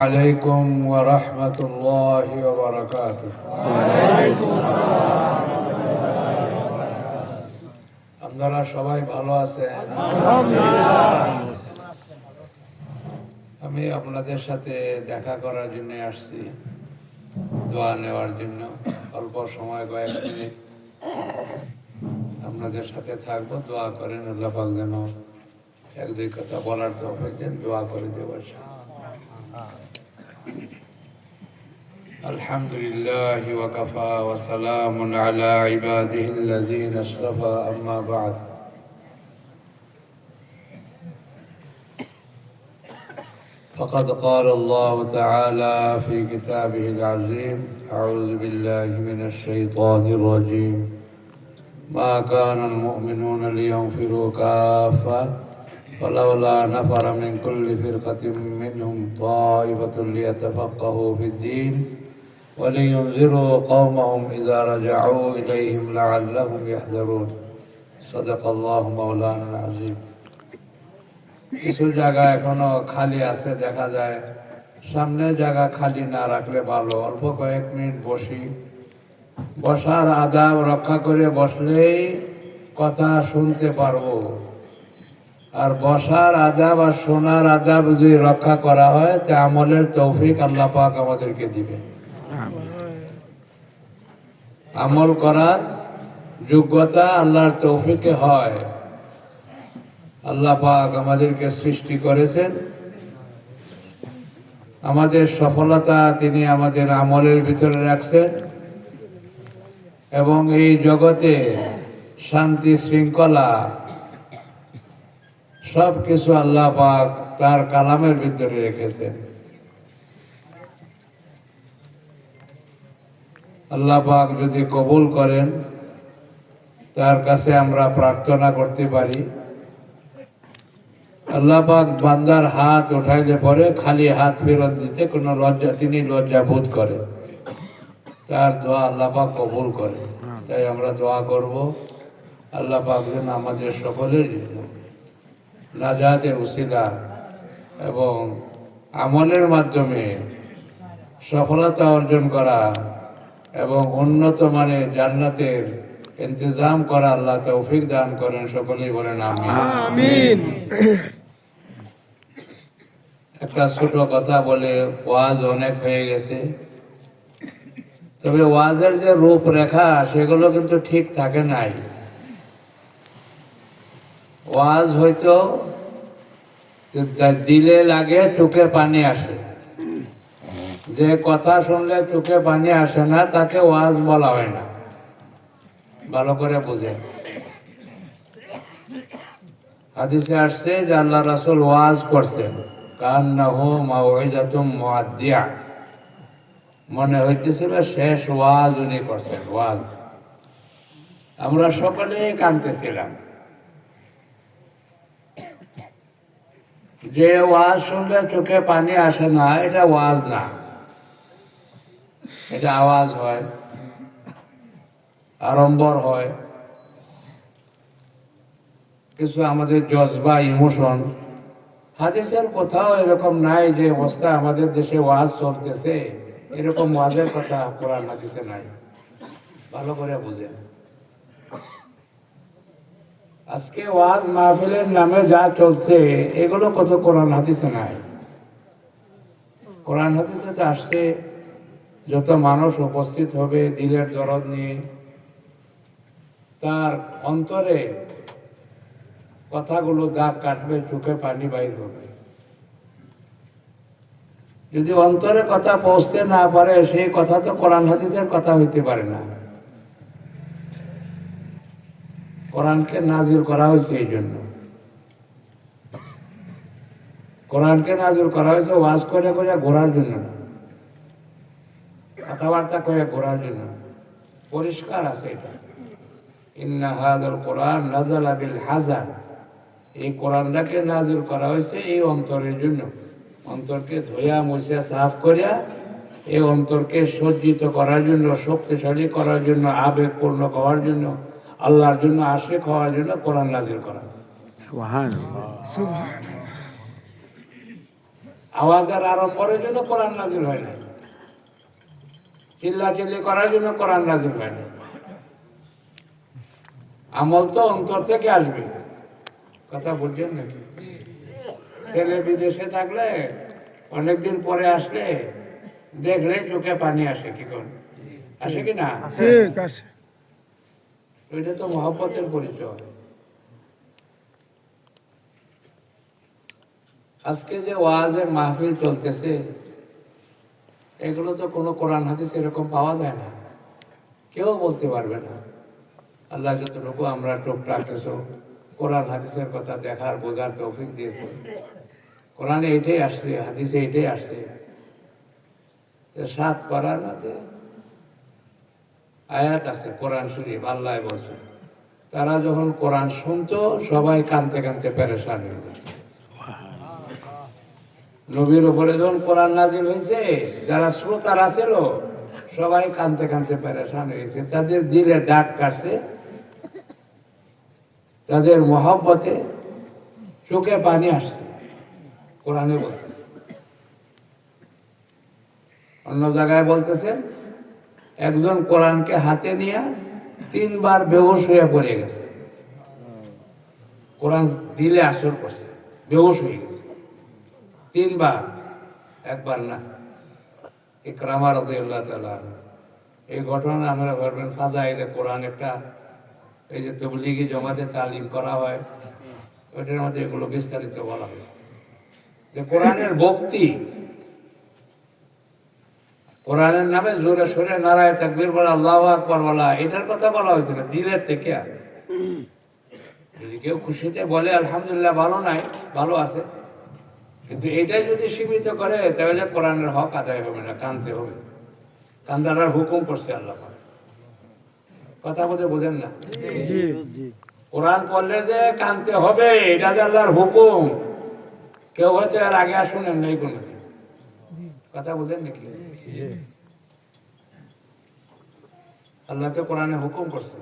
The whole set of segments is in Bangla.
عليكم ورحمة الله وبركاته আপনারা সবাই ভালো আছেন আমি আপনাদের সাথে দেখা করার জন্য আসছি দোয়া নেওয়ার জন্য অল্প সময় কয়েক মিনিট আপনাদের সাথে থাকবো দোয়া করেন আল্লাহ পাক যেন এক দুই কথা বলার তো দেন দোয়া করে দেবার الحمد لله وكفى وسلام على عباده الذين اصطفى أما بعد. فقد قال الله تعالى في كتابه العظيم أعوذ بالله من الشيطان الرجيم. ما كان المؤمنون لينفروا كافة فلولا نفر من كل فرقة منهم طائفة ليتفقهوا في الدين ولينذروا قومهم إذا رجعوا إليهم لعلهم يحذرون صدق الله مولانا العظيم কিছু জায়গা এখনো খালি আছে দেখা যায় সামনে জায়গা খালি না রাখলে ভালো অল্প কয়েক মিনিট বসি বসার আদাব রক্ষা করে বসলেই কথা শুনতে পারবো আর বসার আদাব আর শোনার আদাব যদি রক্ষা করা হয় তা আমলের তৌফিক আল্লাহ পাক আমাদেরকে দিবে। আমল করার যোগ্যতা আল্লাহর তৌফিকে হয়। আল্লাহ পাক আমাদেরকে সৃষ্টি করেছেন। আমাদের সফলতা তিনি আমাদের আমলের ভিতরে রাখছেন। এবং এই জগতে শান্তি শৃঙ্খলা সব কিছু আল্লাহ পাক তার কালামের ভিতরে রেখেছেন। আল্লাহ পাক যদি কবুল করেন, তার কাছে আমরা প্রার্থনা করতে পারি। আল্লাহ পাক বান্দার হাত উঠাইলে পরে খালি হাত ফেরত দিতে কোনো লজ্জা, তিনি লজ্জা বোধ করেন। তার দোয়া আল্লাহ পাক কবুল করে তাই আমরা দোয়া করব। আল্লাহ পাক যেন আমাদের সকলের নাজাতের উসিলা এবং আমলের মাধ্যমে সফলতা অর্জন করা এবং উন্নত মানের জান্নাতের ইন্তজাম করা আল্লাহ তৌফিক দান করেন সকলেই বলেন আমি আমিন। একটা ছোট কথা বলে ওয়াজ অনেক হয়ে গেছে। তবে ওয়াজের যে রূপরেখা সেগুলো কিন্তু ঠিক থাকে নাই। ওয়াজ হয়তো দিলে লাগে চোখে পানি আসে। যে কথা শুনলে চোখে পানি আসে না, তাকে ওয়াজ বলা হয় না। ভালো করে বুঝেন। হাদিসে আসছে যে আল্লাহ রাসুল ওয়াজ করছেন। কার না হো কান্নাহু মাওয়াইজাতুম মুআদ্দিয়া। মনে হইতেছিল শেষ ওয়াজ উনি করছেন, ওয়াজ। আমরা সকলেই কানতেছিলাম যে ওয়াজ শুনলে চোখে পানি আসে না, এটা ওয়াজ না। এটা আওয়াজ হয়, আড়ম্বর হয়। কিছু আমাদের জজবা, ইমোশন, হাদিসের কোথাও এরকম নাই যে অবস্থা আমাদের দেশে ওয়াজ চলতেছে। এরকম ওয়াজের কথা কোরআন হাদিসে নাই। ভালো করে বুঝেন। আজকে ওয়াজ মাহফিলের নামে যা চলছে, এগুলো কত কোরআন হাদিসে নাই। কোরআন হাদিসে তো আসছে, যত মানুষ উপস্থিত হবে দিলের দরদ নিয়ে, তার অন্তরে কথাগুলো দাঁত কাটবে, চোখে পানি বাইর হবে। যদি অন্তরে কথা পৌঁছতে না পারে, সেই কথা তো কোরআন হাদিসের কথা হইতে পারে না। কোরআনকে নাজির করা হয়েছে এই জন্য। কোরআনকে নাজির করা হয়েছে ওয়াজ করে করে ঘোরার জন্য কথাবার্তা করে ঘোরার জন্য পরিষ্কার আছে এটা। ইন্না কোরআন নাজালা বিল হাজান এই কোরআনটাকে নাজির করা হয়েছে এই অন্তরের জন্য। অন্তরকে ধোয়া মুছে, সাফ করিয়া এই অন্তরকে সজ্জিত করার জন্য, শক্তিশালী করার জন্য, আবেগপূর্ণ হওয়ার জন্য আল্লাহর জন্য আসে খাওয়ার জন্য কোরআন নাজির করা। আওয়াজের আরম্ভের জন্য কোরআন নাজিল হয় না। চিল্লা চিল্লি করার জন্য কোরআন নাজিল হয় না। আমল তো অন্তর থেকে আসবে। কথা বলছেন নাকি? ছেলে বিদেশে থাকলে অনেকদিন পরে আসলে দেখলে চোখে পানি আসে কি কোন? আসে কি না? ওইটা তো মহব্বতের পরিচয়। আজকে যে ওয়াজের মাহফিল চলতেছে, এগুলো তো কোনো কোরআন, হাদিস এরকম পাওয়া যায় না। কেউ বলতে পারবে না। আল্লাহ যতটুকু আমরা টুকটাক কিছু কোরআন, হাদিসের কথা দেখার, বোঝার তৌফিক দিয়েছে। কোরআনে এটাই আসছে, হাদিসে এটাই আসছে। সাত পারার মধ্যে আয়াত আছে, কোরআন শরীফ, আল্লাহ বলছে। তারা যখন কোরআন শুনতো, সবাই কানতে কানতে পেরেশান হয়ে যেত। নবীর উপরে যখন কোরআন নাজিল হয়েছে, যারা শ্রোতারা ছিল, সবাই কানতে কানতে পেরেশান হয়েছে। তাদের দিলে ডাক কাটছে, তাদের মহব্বতে চোখে পানি আসছে, কোরআনে বলছে। অন্য জায়গায় বলতেছেন একজন কোরআনকে হাতে নিয়ে তিনবার বেহুশ হয়ে পড়ে গেছে। কোরআন দিলে আসর করছে বেহুশ হয়ে গেছে। তিনবার, একবার না। ইকরামা রাদিয়াল্লাহু তাআলা এই ঘটনা আমরা ভাববেন, ফাজাইলে কোরআন একটা, এই যে তবলিগি জমাতে তালিম করা হয়, ওইটার মধ্যে এগুলো বিস্তারিত বলা হয়েছে। যে কোরআনের ভক্তি কোরআনের নামে জোরে সোরে নারায় তাকবির বলা আল্লাহ আকবর বলা এটার কথা বলা হয়েছিল দিলের থেকে যদি কেউ খুশিতে বলে আলহামদুলিল্লাহ ভালো নাই ভালো আছে। কিন্তু এটাই যদি সীমিত করে তাহলে কোরআনের হক আদায় হবে না কানতে হবে। কান্দাটার হুকুম করছে আল্লাহ কথা বলতে বোঝেন না? কোরআন পড়লে যে কানতে হবে এটা যে আল্লাহর হুকুম। কেউ হয়তো এর আগে আর শুনেন নাই কোনো কথা বুঝেন নাকি? আল্লাহ তো কোরআনে হুকুম করছে,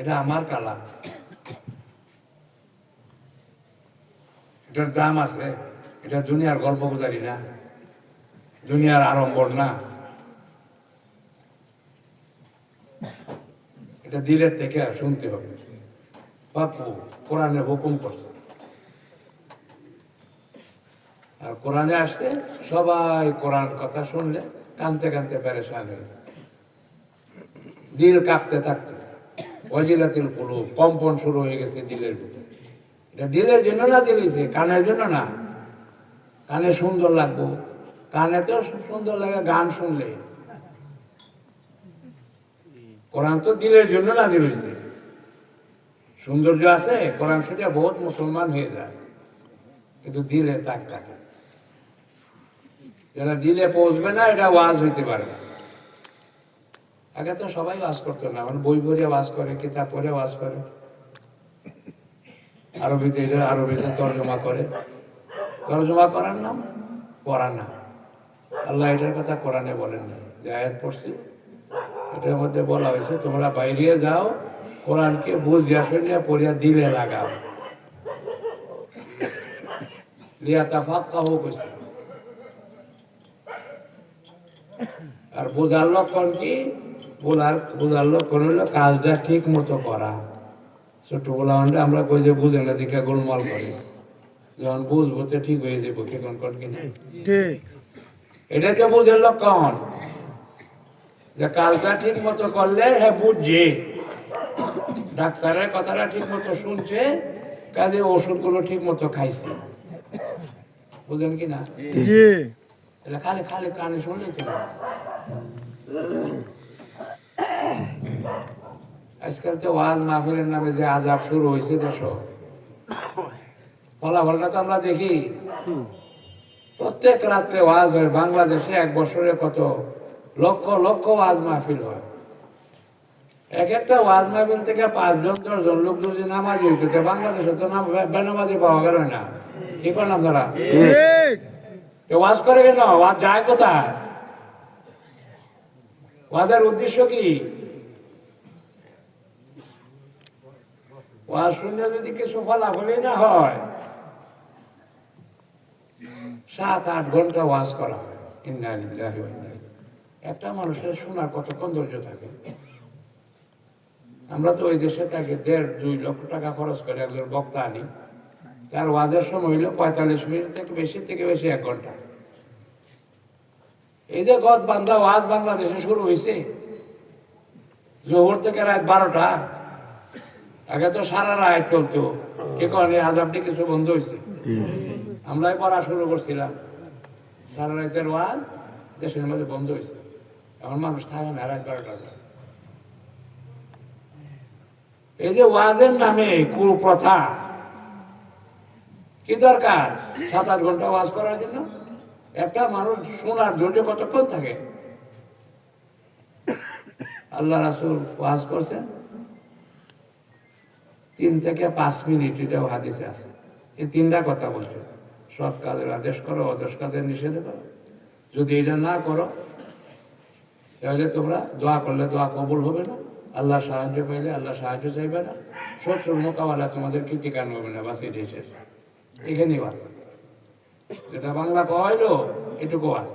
এটা আমার কালা এটার দাম আছে, এটা দুনিয়ার গল্প গুজারি না, দুনিয়ার আড়ম্বর না। এটা দিলের থেকে শুনতে হবে। বাপু কোরআনে হুকুম করছে। আর কোরআনে আসছে, সবাই কোরআন কথা শুনলে কানতে কানতে পেরেশান হয়ে। দিল কাঁপতে থাকতো অজিলাতিল কুলু কম্পন শুরু হয়ে গেছে দিলের ভিতরে। এটা দিলের জন্য না দিলেছে কানের জন্য না। কানে সুন্দর লাগবো। কানে তো সুন্দর লাগে, গান শুনলে। কোরআন তো দিলের জন্য না দিলেছে সৌন্দর্য আছে, কোরআন শুনে বহুত মুসলমান হয়ে যায়। কিন্তু দিলে তাক থাকে যারা দিলে পৌঁছবে না, এটা ওয়াজ হইতে পারে না। আগে তো সবাই ওয়াজ করতো না মানে বই পড়ে ওয়াজ করে, কিতাব পড়ে ওয়াজ করে। আরবিতে এটা আরবিতে তর্জমা করে। তর্জমা করার নাম? পড়া না। আল্লাহ এটার কথা কোরআনে বলেন না। যে আয়াত পড়ছি, এটার মধ্যে বলা হয়েছে, তোমরা বাইরে যাও, কোরআনকে বুঝিয়া শুনিয়া পড়িয়া দিলে লাগাও। লিয়া তাফাক কাহু কইছে। আর বোঝার লক্ষণ কি? বোঝার বোঝার লক্ষণ হলো কাজটা ঠিক মতো করা। ছোটবেলা মানে আমরা কই যে বুঝে না দেখে গোলমাল করি। যখন বুঝব তো ঠিক হয়ে যাব কেমন কন কিনা ঠিক। এটাই তো বুঝের লক্ষণ। যে কাজটা ঠিক মতো করলে হ্যাঁ বুঝছে। ডাক্তারের কথাটা ঠিক মতো শুনছে কাজে ওষুধগুলো ঠিক মতো খাইছে। বুঝলেন কি না? এটা খালি খালি কানে শুনলে কেন আজকাল তো ওয়াজ মাহফিলের নামে যে আজাব শুরু হয়েছে দেশ ফলাফলটা তো আমরা দেখি। প্রত্যেক রাত্রে ওয়াজ হয়। বাংলাদেশে এক বছরে কত? লক্ষ লক্ষ ওয়াজ মাহফিল হয়। এক একটা ওয়াজ মাহফিল থেকে পাঁচজন, দশজন লোক যদি নামাজি হইতো বাংলাদেশে তো নাম বেনামাজি পাওয়া গেল না। কি করলাম তারা? ওয়াজ করে কেন? ওয়াজ যায় কোথায়? ওয়াজের উদ্দেশ্য কি? ওয়াজ শুনলে যদি কিছু ফলাফলই না হয়, সাত, আট ঘণ্টা ওয়াজ করা হয়। একটা মানুষের শোনার কতক্ষণ ধৈর্য থাকে? আমরা তো ওই দেশে থাকি, দেড়, দুই লক্ষ টাকা খরচ করে একজন বক্তা আনি। তার ওয়াজের সময় হইল পঁয়তাল্লিশ মিনিট থেকে বেশি থেকে বেশি এক ঘণ্টা। এই যে গদ বান্ধা ওয়াজ বাংলাদেশে শুরু হয়েছে জোহর থেকে রাত বারোটা। আগে তো সারা রাত চলতো। কে কারণে আজাবটি কিছু বন্ধ হয়েছে আমরাই পড়া শুরু করছিলাম। সারা রাতের ওয়াজ দেশের মধ্যে বন্ধ হয়েছে এখন মানুষ থাকে না রাত বারোটা এই যে ওয়াজের নামে কুপ্রথা কি দরকার? সাত আট ঘণ্টা ওয়াজ করার জন্য? একটা মানুষ শোনার ধৈর্য কতক্ষণ থাকে? আল্লাহ রাসুল ওয়াজ করছেন। তিন থেকে পাঁচ মিনিট এটাও হাদিসে আছে। এই তিনটা কথা বলছে। সৎ কাজের আদেশ করো অদেশ কাজের নিষেধ করো। যদি এটা না করো, তাহলে তোমরা দোয়া করলে দোয়া কবুল হবে না। আল্লাহ সাহায্য পাইলে আল্লাহ সাহায্য চাইবে না। শত্রুর মোকাবেলা তোমাদের কৃতিকান হবে না। বাস এটাই এখানেই বাস। যেটা বাংলা কয়লো এটুকু বাস।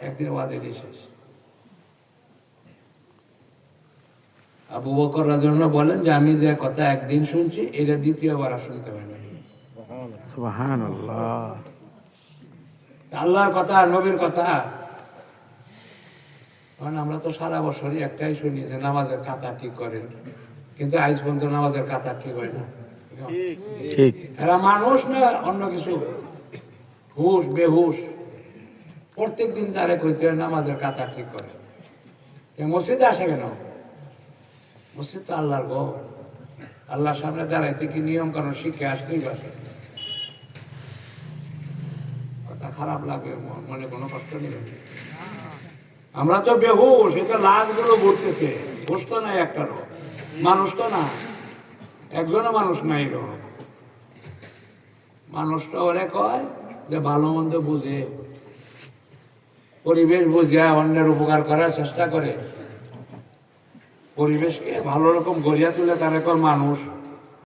একদিন এটাই শেষ। আবু বকর রাজন বলেন যে আমি যে কথা একদিন শুনছি এটা দ্বিতীয়বার আর শুনতে পারি না। আল্লাহর কথা নবীর কথা। কারণ আমরা তো সারা বছরই একটাই শুনি যে নামাজের কাতা ঠিক করেন। কিন্তু আজ পর্যন্ত নামাজের কাতা ঠিক হয় না। ঠিক। এরা মানুষ না, অন্য কিছু। হুশ, বেহুশ। প্রত্যেক দিন তারে কইতে নামাজের কাতা ঠিক করে? মসজিদে আসে কেন? মসজিদ তো আল্লাহর গো আল্লাহর সামনে দাঁড়াইতে কি নিয়ম কারণ শিখে আসতেই পারে? কথা খারাপ লাগে ম- মনে কোনো কষ্ট নেই। আমরা তো বেহুশ এটা লাশগুলো ঘুরতেছে হুশ তো নাই একটারও। মানুষ তো না একজনও মানুষ নাই এরকম মানুষটা ওরে কয় যে ভালো মন্দ বুঝে, পরিবেশ বুঝে, অন্যের উপকার করার চেষ্টা করে। পরিবেশকে ভালো রকম গড়িয়া তুলে তার এখন মানুষ।